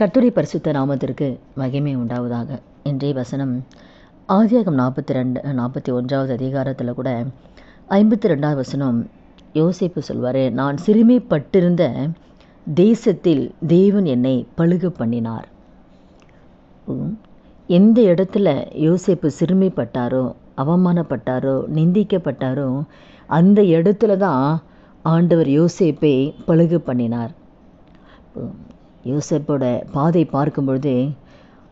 கட்டுரை பரிசுத்த நாமத்திற்கு மகிமை உண்டாவதாக. இன்றைய வசனம் ஆதியாகம் நாற்பத்தி ரெண்டு நாற்பத்தி ஒன்றாவது அதிகாரத்தில் கூட ஐம்பத்தி ரெண்டாவது வசனம் யோசிப்பு சொல்வார் நான் சிறுமைப்பட்டிருந்த தேசத்தில் தேவன் என்னை பழுகு பண்ணினார் எந்த இடத்துல யோசேப்பு சிறுமைப்பட்டாரோ அவமானப்பட்டாரோ நிந்திக்கப்பட்டாரோ அந்த இடத்துல தான் ஆண்டவர் யோசிப்பை பழுகு பண்ணினார் யோசப்போட பாதை பார்க்கும் பொழுது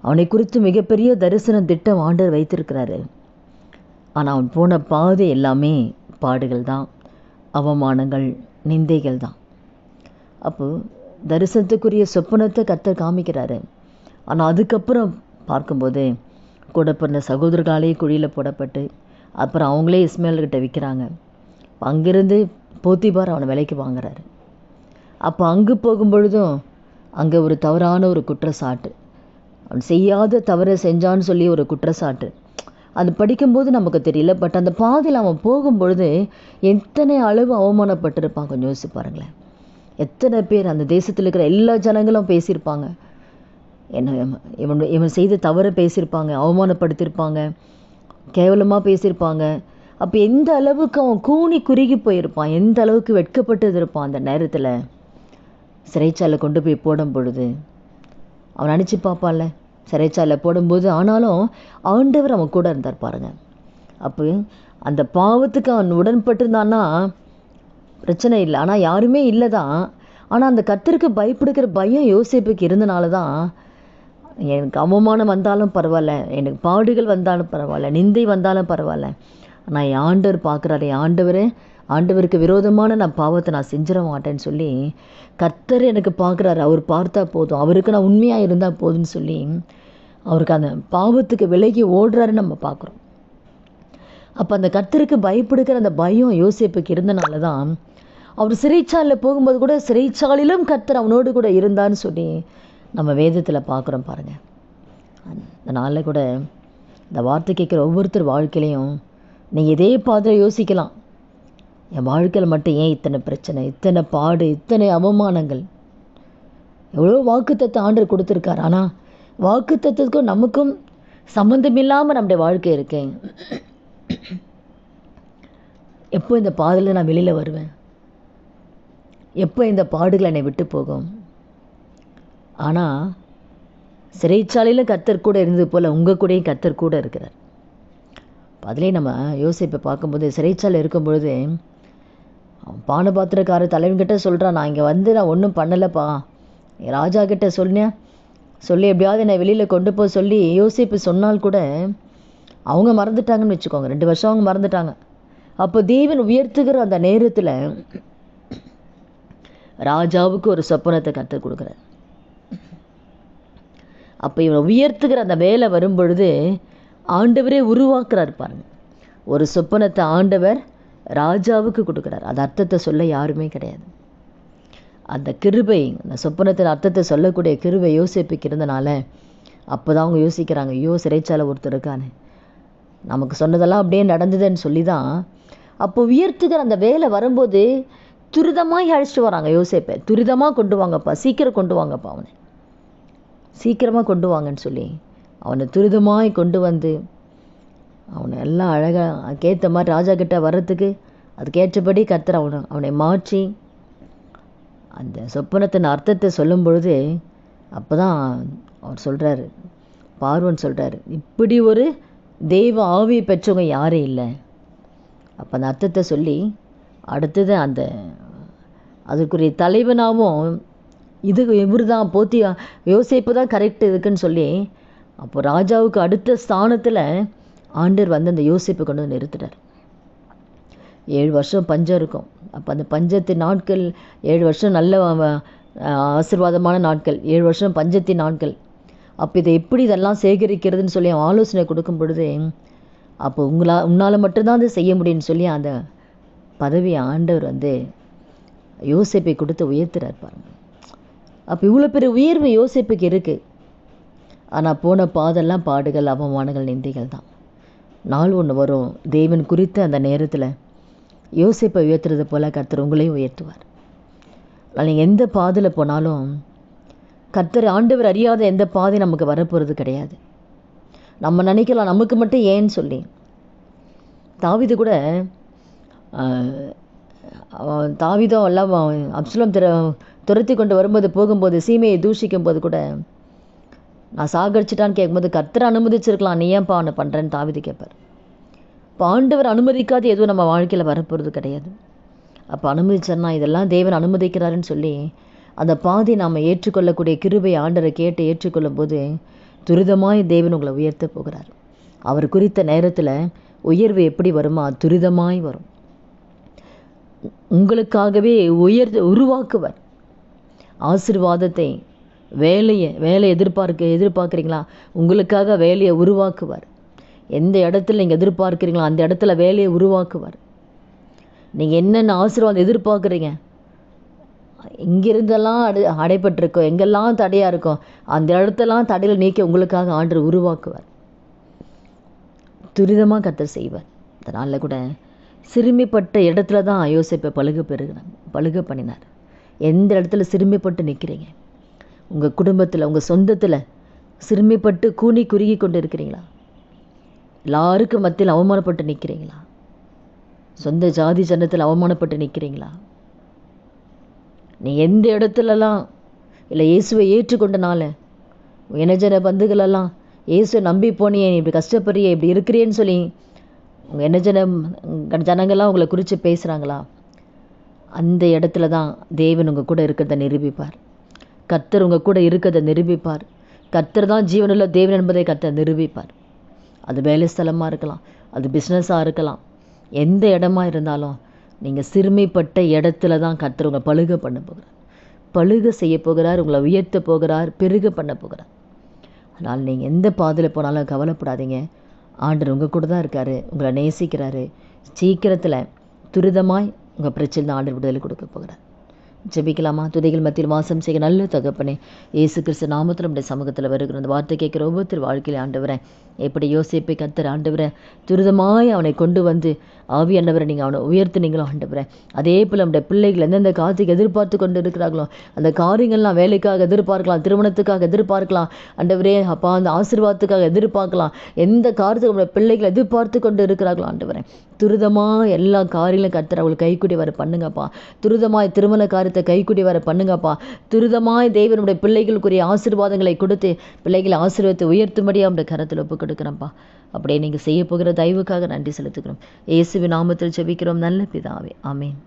அவனை குறித்து மிகப்பெரிய தரிசனம் திட்டம் ஆண்டவர் வைத்திருக்கிறாரு. ஆனால் அவன் போன பாதை எல்லாமே பாடுகள் தான் அவமானங்கள் நிந்தைகள் தான் அப்போ தரிசனத்துக்குரிய சொப்பனத்தை கத்தர் காமிக்கிறாரு. ஆனால் அதுக்கப்புறம் பார்க்கும்போது கூட பிறந்த சகோதரர்களாலேயே குழியில் போடப்பட்டு அப்புறம் அவங்களே இஸ்மேல்கிட்ட விற்கிறாங்க அங்கேருந்து போத்திபார் அவனை விலைக்கு வாங்குறாரு. அப்போ அங்கே போகும்பொழுதும் அங்கே ஒரு தவறான ஒரு குற்றச்சாட்டு. அவன் செய்யாத தவறை செஞ்சான்னு சொல்லி ஒரு குற்றச்சாட்டு. அது படிக்கும்போது நமக்கு தெரியல பட் அந்த பாதையில் அவன் போகும்பொழுது எத்தனை அளவு அவமானப்பட்டிருப்பான் கொஞ்சம் யோசிச்சு பாருங்களேன். எத்தனை பேர் அந்த தேசத்தில் இருக்கிற எல்லா ஜனங்களும் பேசியிருப்பாங்க. என்ன இவன் இவன் செய்த தவறை பேசியிருப்பாங்க அவமானப்படுத்தியிருப்பாங்க கேவலமாக பேசியிருப்பாங்க. அப்போ எந்த அளவுக்கு அவன் கூனி குறுகி போயிருப்பான் எந்த அளவுக்கு வெட்கப்பட்டு இருப்பான் அந்த நேரத்தில்? சிறைச்சாலை கொண்டு போய் போடும் பொழுது அவன் நினச்சி பார்ப்பான்ல. சிறைச்சாலை போடும்போது ஆனாலும் ஆண்டவர் அவன் கூட இருந்தார் பாருங்க. அப்போ அந்த பாவத்துக்கு அவன் உடன்பட்டிருந்தான்னா பிரச்சனை இல்லை. ஆனால் யாருமே இல்லை தான் ஆனால் அந்த கத்திற்கு பயப்படுக்கிற பயம் யோசிப்புக்கு இருந்தனால தான் எனக்கு அவமானம் வந்தாலும் பரவாயில்ல எனக்கு பாடுகள் வந்தாலும் பரவாயில்ல நிந்தை வந்தாலும் பரவாயில்ல. ஆனால் என் ஆண்டவர் பார்க்குறாரு என் ஆண்டவர் ஆண்டவருக்கு விரோதமான நான் பாவத்தை நான் செஞ்சிட மாட்டேன்னு சொல்லி கர்த்தர் எனக்கு பார்க்குறாரு. அவர் பார்த்தா போதும். அவருக்கு நான் உண்மையாக இருந்தால் போதும்னு சொல்லி அவருக்கு அந்த பாவத்துக்கு விலகி ஓடுறாருன்னு நம்ம பார்க்குறோம். அப்போ அந்த கர்த்தருக்கு பயப்படுகிற அந்த பயம் யோசிப்புக்கு இருந்தனால தான் அவர் சிறைச்சாலையில் போகும்போது கூட சிறைச்சாலையிலும் கர்த்தர் அவனோடு கூட இருந்தான்னு சொல்லி நம்ம வேதத்தில் பார்க்குறோம் பாருங்கள் அந்த நாளில் கூட இந்த வார்த்தை கேட்குற ஒவ்வொருத்தர் வாழ்க்கையிலையும் நீங்கள் இதே பாதையில் யோசிக்கலாம். என் வாழ்க்கையில் மட்டும் ஏன் இத்தனை பிரச்சனை இத்தனை பாடு இத்தனை அவமானங்கள்? எவ்வளோ வாக்குத்தத்தை ஆண்டர் கொடுத்துருக்கார். ஆனால் வாக்குத்தத்துக்கும் நமக்கும் சம்மந்தமில்லாமல் நம்முடைய வாழ்க்கை இருக்கேன் எப்போ இந்த பாதையில் நான் வெளியில் வருவேன்? எப்போ இந்த பாடுகள் என்னை விட்டு போகும்? ஆனால் சிறைச்சாலையில் கத்தர் கூட இருந்தது போல் உங்கள் கூடயும் கத்தர் கூட இருக்கிறார். அதிலே நம்ம யோசிப்பை பார்க்கும்போது சிறைச்சாலை இருக்கும்பொழுது அவன் பானபாத்திரக்கார தலைவன்கிட்ட சொல்கிறான் நான் இங்கே வந்து நான் ஒன்றும் பண்ணலைப்பா. என் ராஜா கிட்ட சொன்னேன் சொல்லி எப்படியாவது என்னை வெளியில் கொண்டு போக சொல்லி யோசிப்பு சொன்னால் கூட அவங்க மறந்துட்டாங்கன்னு வச்சுக்கோங்க. ரெண்டு வருஷம் அவங்க மறந்துட்டாங்க. அப்போ தேவன் உயர்த்துகிற அந்த நேரத்தில் ராஜாவுக்கு ஒரு சொப்பனத்தை கற்றுக் கொடுக்குறார். அப்போ இவனை உயர்த்துகிற அந்த வேலை வரும்பொழுது ஆண்டவரே உருவாக்குறார் பாருங்க. ஒரு சொப்பனத்தை ஆண்டவர் ராஜாவுக்கு கொடுக்குறார். அது அர்த்தத்தை சொல்ல யாருமே கிடையாது. அந்த கிருபை அந்த சொப்பனத்தின் அர்த்தத்தை சொல்லக்கூடிய கிருபை யோசிப்புக்கு இருந்தனால அப்போ தான் அவங்க யோசிக்கிறாங்க ஐயோ சிறைச்சாலை ஒருத்தர் இருக்கானே. நமக்கு சொன்னதெல்லாம் அப்படியே நடந்ததுன்னு சொல்லி தான் அப்போ உயர்த்துகிற அந்த வேலை வரும்போது துரிதமாக அழைச்சிட்டு வராங்க யோசிப்பை. துரிதமாக கொண்டு வாங்கப்பா சீக்கிரம் கொண்டு வாங்கப்பா அவனை. சீக்கிரமாக கொண்டு வாங்கன்னு சொல்லி அவனை துரிதமாய் கொண்டு வந்து அவனை எல்லாம் அழகாக அதுக்கேற்ற மாதிரி ராஜா கிட்ட வர்றதுக்கு அதுக்கேற்றபடி கர்த்தர் அவனை அவனை மாற்றி அந்த சொப்பனத்தின் அர்த்தத்தை சொல்லும் பொழுது அப்போ தான் அவர் சொல்கிறாரு பார்வன் சொல்கிறாரு இப்படி ஒரு தெய்வ ஆவியை பெற்றவங்க யாரும் இல்லை. அப்போ அந்த அர்த்தத்தை சொல்லி அடுத்தது அந்த அதுக்குரிய தலைவனாகவும் இது இவர் தான் போத்தி யோசிப்பு தான் கரெக்ட் இருக்குன்னு சொல்லி அப்போ ராஜாவுக்கு அடுத்த ஸ்தானத்தில் ஆண்டர் வந்து அந்த யோசிப்பை கொண்டு வந்து நிறுத்துட்டார் ஏழு வருஷம் பஞ்சம் இருக்கும். அப்போ அந்த பஞ்சத்தின் நாட்கள் ஏழு வருஷம் நல்ல ஆசீர்வாதமான நாட்கள் ஏழு வருஷம் பஞ்சத்தின் நாட்கள். அப்போ இதை எப்படி இதெல்லாம் சேகரிக்கிறதுன்னு சொல்லி அவன் ஆலோசனை கொடுக்கும் பொழுது அப்போ உங்களா உன்னால் மட்டும்தான் அதை செய்ய முடியும்னு சொல்லி அந்த பதவி ஆண்டவர் வந்து யோசிப்பை கொடுத்து உயர்த்துறார் பாருங்க. அப்போ இவ்வளோ பெரிய உயர்வு யோசிப்புக்கு இருக்குது ஆனால் போன பாதெல்லாம் பாடுகள் அவமானங்கள் நிந்தைகள் தான் நாள் ஒன்று வரும். தேவன் குறித்த அந்த நேரத்தில் யோசிப்பை உயர்த்துறது போல் கர்த்தர் உங்களையும் உயர்த்துவார். நீங்கள் எந்த பாதையில் போனாலும் கர்த்தர் ஆண்டவர் அறியாத எந்த பாதை நமக்கு வரப்போகிறது கிடையாது. நம்ம நினைக்கலாம் நமக்கு மட்டும் ஏன்னு சொல்லி. தாவிது கூட தாவிதம் எல்லாம் அப்சுலம் அப்சலோம் திர துரத்தி கொண்டு வரும்போது போகும்போது சீமையை தூஷிக்கும் போது கூட நான் சாகடிச்சிட்டான்னு கேட்கும்போது கர்த்தர் அனுமதிச்சிருக்கலாம். நீ ஏன்ப்பா அவனை பண்ணுறேன்னு தாவிது கேட்பார் இப்போ ஆண்டவர் அனுமதிக்காத எதுவும் நம்ம வாழ்க்கையில் வரப்போகிறது கிடையாது. அப்போ அனுமதிச்சார்னா இதெல்லாம் தேவன் அனுமதிக்கிறாருன்னு சொல்லி அந்த பாதை நாம் ஏற்றுக்கொள்ளக்கூடிய கிருபை ஆண்டரை கேட்டு ஏற்றுக்கொள்ளும் போது துரிதமாய் தேவன் உங்களை உயர்த்த போகிறார். அவர் குறித்த நேரத்தில் உயர்வு எப்படி வருமா? துரிதமாய் வரும். உங்களுக்காகவே உயர் உருவாக்குவர். ஆசிர்வாதத்தை வேலையை வேலை எதிர்பார்க்க எதிர்பார்க்குறீங்களா? உங்களுக்காக வேலையை உருவாக்குவார். எந்த இடத்துல நீங்கள் எதிர்பார்க்குறீங்களோ அந்த இடத்துல வேலையை உருவாக்குவார். நீங்கள் என்னென்ன ஆசீர்வாதம் எதிர்பார்க்குறீங்க? எங்கிருந்தெல்லாம் அடை அடைப்பட்டிருக்கோம் எங்கெல்லாம் தடையாக இருக்கோ அந்த இடத்தெல்லாம் தடையில் நீக்கி உங்களுக்காக ஆண்டு உருவாக்குவார். துரிதமாக கத்தர் செய்வார். அதனால் கூட சிறுமிப்பட்ட இடத்துல தான் யோசிப்பை பழுக பெருகினாங்க பழுக பண்ணினார். எந்த இடத்துல சிறுமிப்பட்டு நிற்கிறீங்க உங்கள் குடும்பத்தில் உங்கள் சொந்தத்தில் சிறுமிப்பட்டு கூனி குறுகி கொண்டு இருக்கிறீங்களா எல்லாருக்கும் மத்தியில் அவமானப்பட்டு நிற்கிறீங்களா சொந்த ஜாதி ஜனத்தில் அவமானப்பட்டு நிற்கிறீங்களா நீ எந்த இடத்துலலாம் இல்லை இயேசுவை ஏற்றுக்கொண்டனால உன் இனஜன பந்துகளெல்லாம் இயேசுவை நம்பி போனியே நீ இப்படி கஷ்டப்படுறியே இப்படி இருக்கிறியேன்னு சொல்லி உங்கள் இனஜன ஜனங்கள்லாம் உங்களை குறித்து பேசுகிறாங்களா அந்த இடத்துல தான் தேவன் உங்கள் கூட இருக்கிறத நிரூபிப்பார். கர்த்தர் உங்கள் கூட இருக்கிறத நிரூபிப்பார். கர்த்தர் தான் ஜீவனுள்ள தேவன் என்பதை கர்த்தர் நிரூபிப்பார். அது வேலை ஸ்தலமாக இருக்கலாம் அது பிஸ்னஸாக இருக்கலாம். எந்த இடமா இருந்தாலும் நீங்கள் சிறுமைப்பட்ட இடத்துல தான் கர்த்தர் உங்களை பழுக பண்ண போகிறார். பழுக செய்ய போகிறார் உங்களை உயர்த்த போகிறார் பெருக பண்ண போகிறார். அதனால் நீங்கள் எந்த பாதையில் போனாலும் கவலைப்படாதீங்க. ஆண்டர் உங்கள் கூட தான் இருக்கார் உங்களை நேசிக்கிறாரு. சீக்கிரத்தில் துரிதமாய் உங்கள் பிரச்சனை ஆண்டர் விடுதலை கொடுக்க போகிறார். ஜெபிக்கலாமா? துதைகள் மத்தியில் வாசம் செய்ய நல்ல தகப்பனே. இயேசு கிறிஸ்து நாமத்தில் நம்முடைய சமூகத்தில் வருகிற அந்த வார்த்தை கேட்குற ஒவ்வொருத்தர் வாழ்க்கையில் ஆண்டவரே எப்படி யோசிப்பை கத்தர் ஆண்டவரை துரிதமாய் அவனை கொண்டு வந்து ஆவி ஆவியானவரை நீங்கள் அவனை உயர்த்தினீங்களோ ஆண்டவரே. அதே போல் நம்முடைய பிள்ளைகள் எந்தெந்த காரியத்துக்கு எதிர்பார்த்து கொண்டு இருக்கிறார்களோ அந்த காரியங்கள்லாம் வேலைக்காக எதிர்பார்க்கலாம் திருமணத்துக்காக எதிர்பார்க்கலாம் ஆண்டவரே அப்பா அந்த ஆசீர்வாதத்துக்காக எதிர்பார்க்கலாம் எந்த காரியத்துக்கு நம்முடைய பிள்ளைகள் எதிர்பார்த்து கொண்டு இருக்கிறார்களோ ஆண்டவரே. துரிதமாக எல்லா காரியங்களும் கர்த்தர் அவளுக்கு கைக்குடி வர பண்ணுங்கப்பா. துரிதமாய் திருமண காரியத்தை கைக்குடி வர பண்ணுங்கப்பா. துரிதமாய் தேவனுடைய பிள்ளைகளுக்குரிய ஆசீர்வாதங்களை கொடுத்து பிள்ளைகளை ஆசீர்வாதத்தை உயர்த்தும்படி அவருடைய கரத்தில் ஒப்பு கொடுக்குறேன்ப்பா அப்படியே நீங்கள் செய்ய போகிற தயவுக்காக நன்றி செலுத்துக்கிறோம் இயேசுவின் நாமத்தில் ஜெபிக்கிறோம். நல்ல பிதாவே. ஆமீன்.